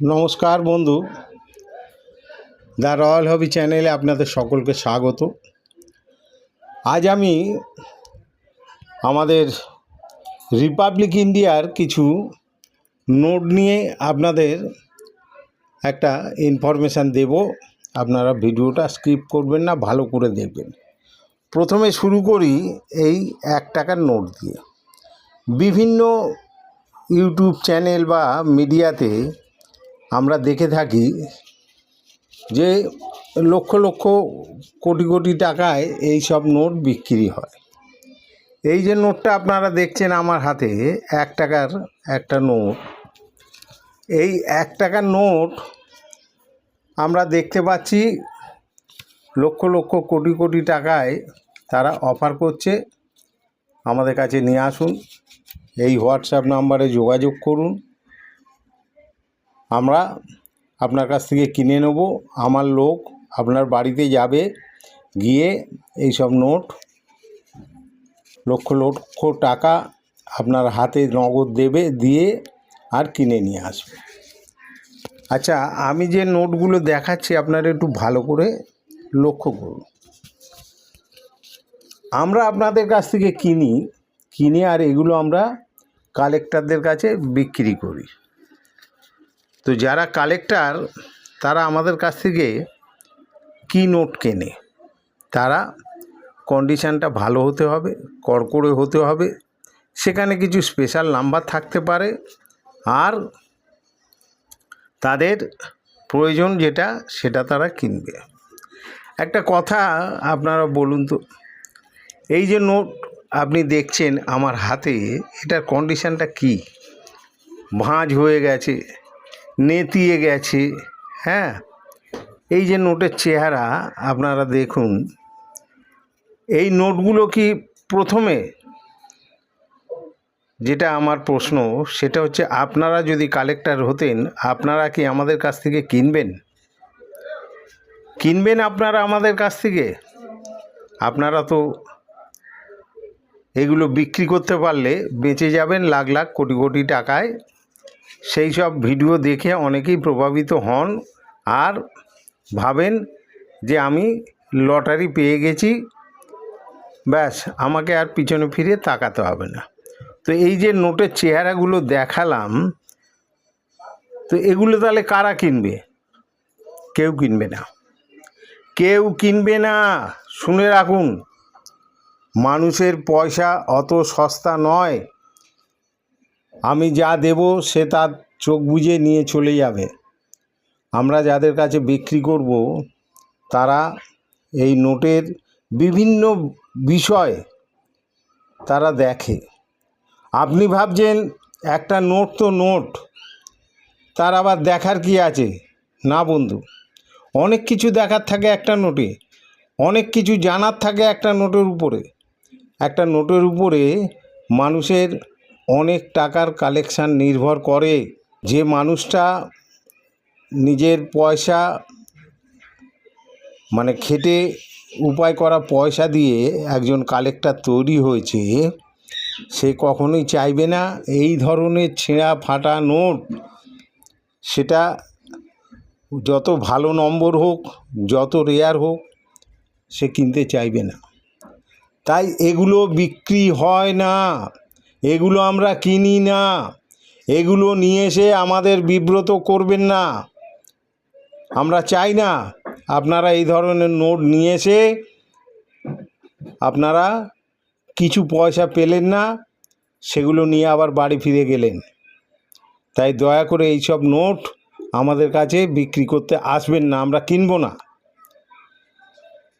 নমস্কার বন্ধু। The royal হবি চ্যানেলে আপনাদের সকলকে স্বাগত। আজ আমি আমাদের রিপাবলিক ইন্ডিয়ার কিছু নোট নিয়ে আপনাদের একটা ইনফরমেশান দেব। আপনারা ভিডিওটা স্কিপ করবেন না, ভালো করে দেখবেন। প্রথমে শুরু করি এই এক টাকার নোট দিয়ে। বিভিন্ন ইউটিউব চ্যানেল বা মিডিয়াতে আমরা দেখে থাকি যে লক্ষ লক্ষ কোটি কোটি টাকায় এই সব নোট বিক্রি হয়। এই যে নোটটা আপনারা দেখছেন আমার হাতে, এক টাকার একটা নোট। এই এক টাকার নোট আমরা দেখতে পাচ্ছি লক্ষ লক্ষ কোটি কোটি টাকায় তারা অফার করছে। আমাদের কাছে নিয়ে আসুন, এই হোয়াটসঅ্যাপ নাম্বারে যোগাযোগ করুন। আমরা আপনার কাছ থেকে কিনে নেব, আমার লোক আপনার বাড়িতে যাবে, গিয়ে এই সব নোট, লক্ষ লক্ষ টাকা আপনার হাতে নগদ দেবে, দিয়ে আর কিনে নিয়ে আসবে। আচ্ছা আমি যে নোটগুলো দেখাচ্ছি আপনারা একটু ভালো করে লক্ষ্য করুন। আমরা আপনাদের কাছ থেকে কিনি, কিনে আর এগুলো আমরা কালেক্টরদের কাছে বিক্রি করি। তো যারা কালেক্টর তারা আমাদের কাছ থেকে কি নোট কেনে। তারা কন্ডিশানটা ভালো হতে হবে, কড়কড়ে হতে হবে, সেখানে কিছু স্পেশাল নাম্বার থাকতে পারে, আর তাদের প্রয়োজন যেটা, সেটা তারা কিনবে। একটা কথা আপনারা বলুন তো, এই যে নোট আপনি দেখছেন আমার হাতে, এটার কন্ডিশানটা কি? ভাঁজ হয়ে গেছে। নেতিয়ে গেছে। হ্যাঁ? এই যে নোটের চেহারা, আপনারা দেখুন। এই নোটগুলো কি প্রথমে? যেটা আমার প্রশ্ন, সেটা হচ্ছে আপনারা যদি কালেক্টর হতেন, আপনারা কি আমাদের কাছ থেকে কিনবেন? কিনবেন আপনারা আমাদের কাছ থেকে? আপনারা তো এগুলো বিক্রি করতে পারলে বেঁচে যাবেন লাখ লাখ কোটি কোটি টাকায়। সেই সব ভিডিও দেখে অনেকেই প্রভাবিত হন আর ভাবেন যে আমি লটারি পেয়ে গেছি, ব্যাস, আমাকে আর পিছনে ফিরে তাকাতে হবে না। তো এই যে নোটের চেহারাগুলো দেখালাম, তো এগুলো তাহলে কারা কিনবে? কেউ কিনবে না। কেউ কিনবে না। শুনে রাখুন, মানুষের পয়সা অত সস্তা নয়। আমি যা দেব সে তার চোখ বুজে নিয়ে চলে যাবে। আমরা যাদের কাছে বিক্রি করব, তারা এই নোটের বিভিন্ন বিষয় তারা দেখে। আপনি ভাবছেন, একটা নোট তো নোট, তার আবার দেখার কি আছে? না বন্ধু, অনেক কিছু দেখার থাকে একটা নোটে, অনেক কিছু জানার থাকে একটা নোটের উপরে। একটা নোটের উপরে মানুষের অনেক টাকার কালেকশান নির্ভর করে। যে মানুষটা নিজের পয়সা মানে খেটে উপায় করা পয়সা দিয়ে একজন কালেক্টর তৈরি হয়েছে, সে কখনোই চাইবে না। এই ধরনের ছেঁড়া ফাটা নোট, সেটা যত ভালো নম্বর হোক, যত রেয়ার হোক, সে কিনতে চাইবে না। তাই এগুলো বিক্রি হয় না। এগুলো আমরা কিনি না। এগুলো নিয়ে এসে আমাদের বিব্রত করবেন না। আমরা চাই না আপনারা এই ধরনের নোট নিয়ে এসে আপনারা কিছু পয়সা পেলেন না, সেগুলো নিয়ে আবার বাড়ি ফিরে গেলেন। তাই দয়া করে এই সব নোট আমাদের কাছে বিক্রি করতে আসবেন না, আমরা কিনবো না।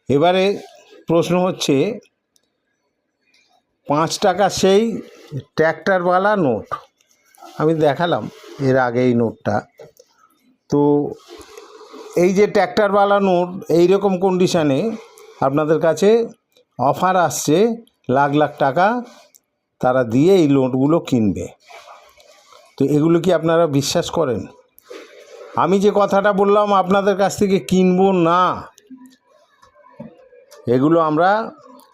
এবারে প্রশ্ন হচ্ছে পাঁচ টাকা সেই ট্র্যাক্টারওয়ালা নোট। আমি দেখালাম এর আগে এই নোটটা। তো এই যে ট্র্যাক্টারওয়ালা নোট, এই রকম কন্ডিশানে আপনাদের কাছে অফার আসছে, লাখ লাখ টাকা তারা দিয়ে এই নোটগুলো কিনবে। তো এগুলো কি আপনারা বিশ্বাস করেন? আমি যে কথাটা বললাম, আপনাদের কাছ থেকে কিনবো না। এগুলো আমরা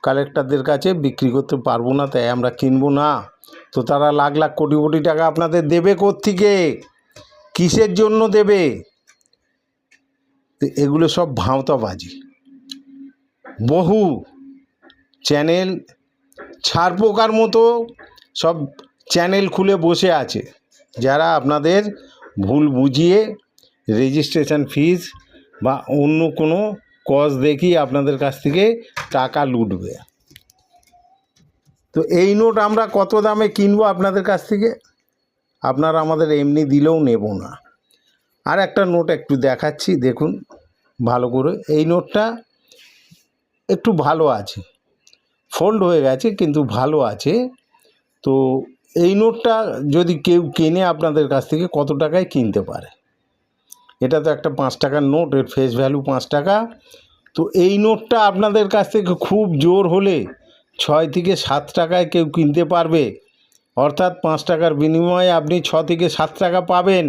কালেক্টরদের কাছে বিক্রি করতে পারব না, তাই আমরা কিনবো না। তো তারা লাখ লাখ কোটি কোটি টাকা আপনাদের দেবে থেকে কিসের জন্য দেবে? এগুলো সব ভাঁওতাবাজি। বহু চ্যানেল ছাড় পোকার মতো সব চ্যানেল খুলে বসে আছে, যারা আপনাদের ভুল বুঝিয়ে রেজিস্ট্রেশন ফিস বা অন্য কোনো কজ দেখিয়ে আপনাদের কাছ থেকে টাকা লুটবে। তো এই নোট আমরা কত দামে কিনবো আপনাদের কাছ থেকে? আপনারা আমাদের এমনি দিলেও নেব না। আর একটা নোট একটু দেখাচ্ছি, দেখুন, ভালো করে। এই নোটটা একটু ভালো আছে। ফোল্ড হয়ে গেছে, কিন্তু ভালো আছে। তো এই নোটটা যদি কেউ কেনে আপনাদের কাছ থেকে, কত টাকায় কিনতে পারে? এটা তো একটা পাঁচ টাকার নোট, এর ফেস ভ্যালু পাঁচ টাকা। তো এই নোটটা আপনাদের কাছ থেকে খুব জোর হলে ছয় থেকে সাত টাকায় কেউ কিনতে পারবে। অর্থাৎ পাঁচ টাকার বিনিময়ে আপনি ছ থেকে সাত টাকা পাবেন।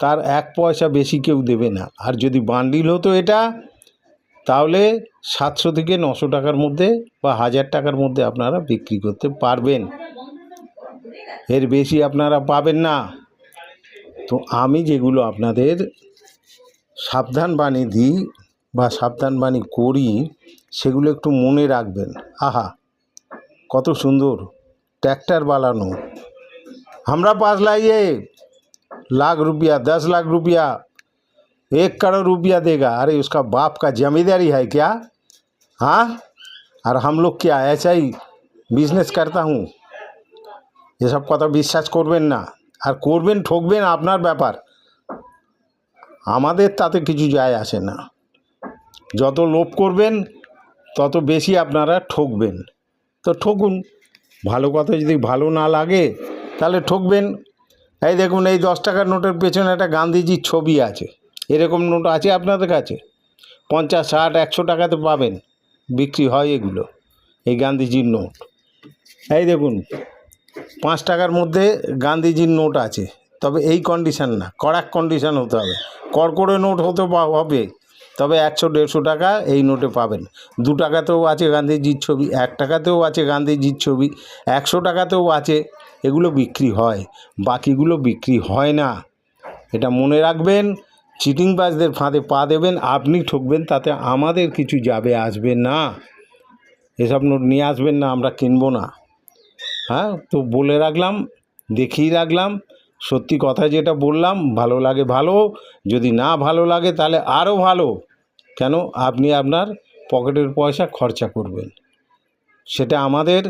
তার এক পয়সা বেশি কেউ দেবে না। আর যদি বান্ডিল হতো এটা, তাহলে সাতশো থেকে নশো টাকার মধ্যে বা হাজার টাকার মধ্যে আপনারা বিক্রি করতে পারবেন। এর বেশি আপনারা পাবেন না। তো আমি যেগুলো আপনাদের সাবধান বাণী দিই বা সাবধান বাণী করি সেগুলো একটু মনে রাখবেন আহা কত সুন্দর ट्रैक्टर वाला नो हमरा पास लाइए लाख रुपया दस लाख रुपया एक करोड़ रुपया देगा अरे उसका बाप का जमींदारी है क्या हाँ और हम लोग क्या ऐसा ही বিজনেস করতা হুঁ এসব কথা বিশ্বাস করবেন না আর করবেন ঠকবেন আপনার ব্যাপার আমাদের তাতে কিছু যায় আসে না যত লোভ করবেন, তত বেশি আপনারা ঠকবেন। তো ঠকুন, ভালো কথা যদি ভালো না লাগে, তাহলে ঠকবেন। এই দেখুন, এই দশ টাকার নোটের পেছনে একটা গান্ধীজির ছবি আছে। এরকম নোট আছে আপনাদের কাছে? পঞ্চাশ, ষাট, একশো টাকাতে পাবেন, বিক্রি হয় এগুলো, এই গান্ধীজির নোট। এই দেখুন, পাঁচ টাকার মধ্যে গান্ধীজির নোট আছে। তবে এই কন্ডিশান না, কড়াক কন্ডিশান হতে হবে। কড়কড়ে নোট হতে হবে তবে একশো, দেড়শো টাকা এই নোটে পাবেন। দু টাকাতেও আছে গান্ধীজির ছবি, এক টাকাতেও আছে গান্ধীজির ছবি, একশো টাকাতেও আছে, এগুলো বিক্রি হয়। বাকিগুলো বিক্রি হয় না। এটা মনে রাখবেন, চিটিংবাজদের ফাঁদে পা দেবেন, আপনি ঠকবেন, তাতে আমাদের কিছু যাবে, আসবে না। এসব নোট নিয়ে আসবেন না, আমরা কিনবো না। হ্যাঁ তো বলে রাখলাম, দেখিয়ে রাখলাম, সত্যি কথা যেটা বললাম, ভালো লাগে ভালো, যদি না ভালো লাগে তাহলে আরও ভালো। কেন আপনি আপনার পকেটের পয়সা খরচা করবেন? সেটা আমাদের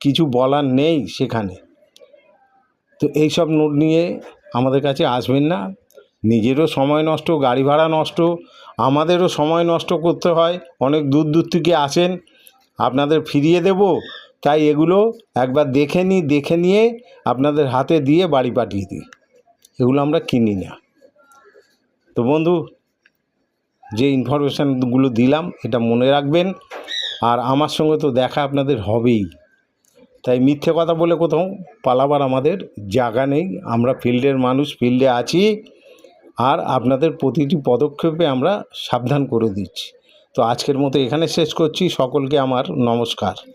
কিছু বলার নেই সেখানে। তো এইসব নোট নিয়ে আমাদের কাছে আসবেন না। নিজেরও সময় নষ্ট, গাড়ি ভাড়া নষ্ট, আমাদেরও সময় নষ্ট করতে হয়। অনেক দূর দূর থেকে আসেন। আপনাদের ফিরিয়ে দেব। তাই এগুলো একবার দেখে নিই দেখে নিয়ে আপনাদের হাতে দিয়ে বাড়ি পাঠিয়ে দিই। এগুলো আমরা কিনি না। তো বন্ধু যে ইনফরমেশানগুলো দিলাম, এটা মনে রাখবেন। আর আমার সঙ্গে তো দেখা আপনাদের হবেই। তাই মিথ্যে কথা বলে কোথাও পালাবার আমাদের জায়গা নেই। আমরা ফিল্ডের মানুষ, ফিল্ডে আছি। আর আপনাদের প্রতিটি পদক্ষেপে আমরা সাবধান করে দিচ্ছি। তো আজকের মতো এখানে শেষ করছি। সকলকে আমার নমস্কার।